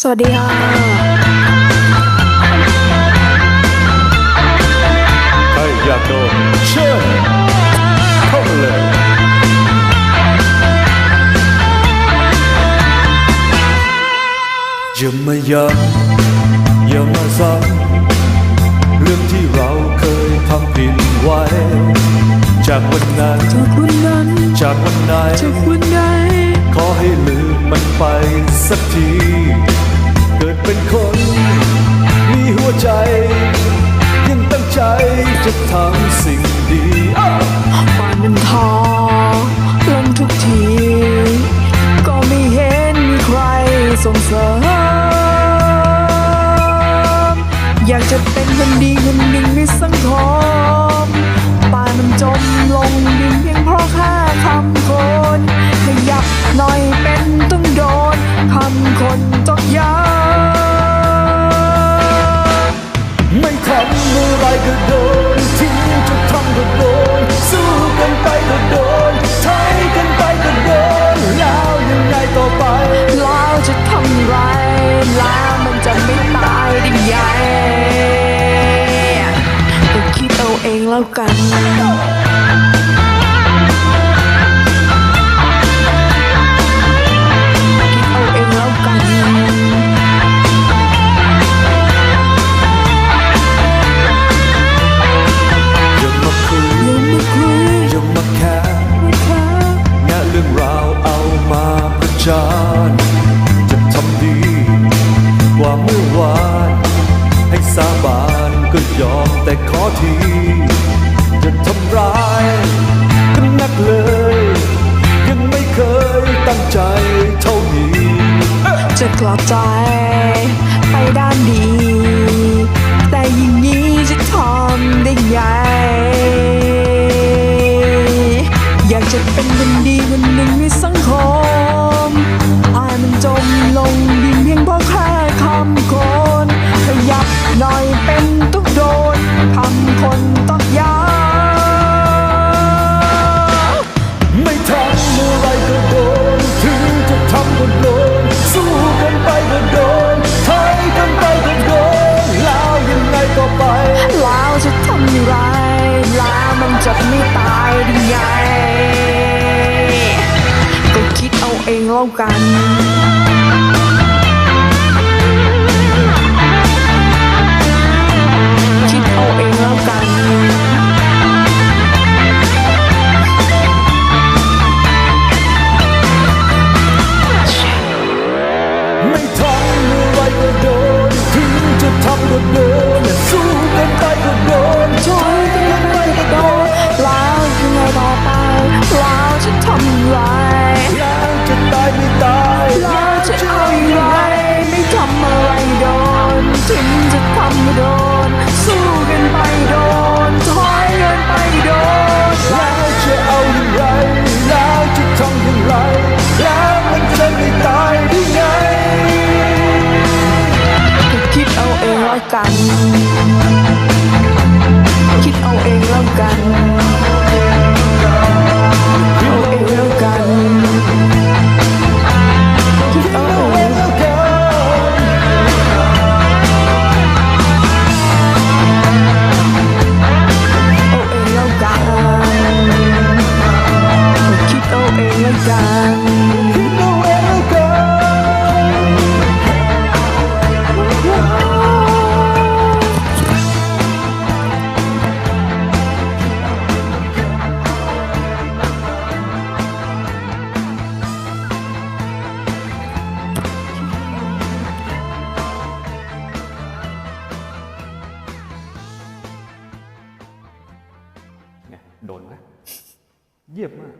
สวัสดีค่ะใครอยากโดนเชิญเข้ามาเลยอย่ามาย้ำอย่ามาซ้ำเรื่องที่เราเคยทำผิดไว้ จากวันนั้นจากวันนั้นจากวันไหนจากวันไหนขอให้ลืมมันไปสักที เป็นคน มีหัวใจ ยังตั้งใจจะทำสิ่งดีอ้าวปานมันทอลงทุกที ก็ไม่เห็นมีใครส่งเสริม อยากจะเป็นคนดีคนหนึ่งในสังคมป่านมันจมลงดินเพียงเพราะค่คำคนขยับหน่อยเป็นต้องโดนคำคนตกย้ำ มื่อไรก็โด ประจานจะทำดีกว่าเมื่อวาน ให้สาบานก็ยอมแต่ขอที จะทำร้ายกันนักเลย ยังไม่เคยตั้งใจเท่านี้ จะกลับใจไปด้านดี จะทำอย่างไรล้วมันจะไม่ตายได้ไงก็คิดเอาเองแล้วกันคิดเอาเองแล้วกันไม่ทำเมื่อไรก็โดนถึงจะทำก็โดน เไง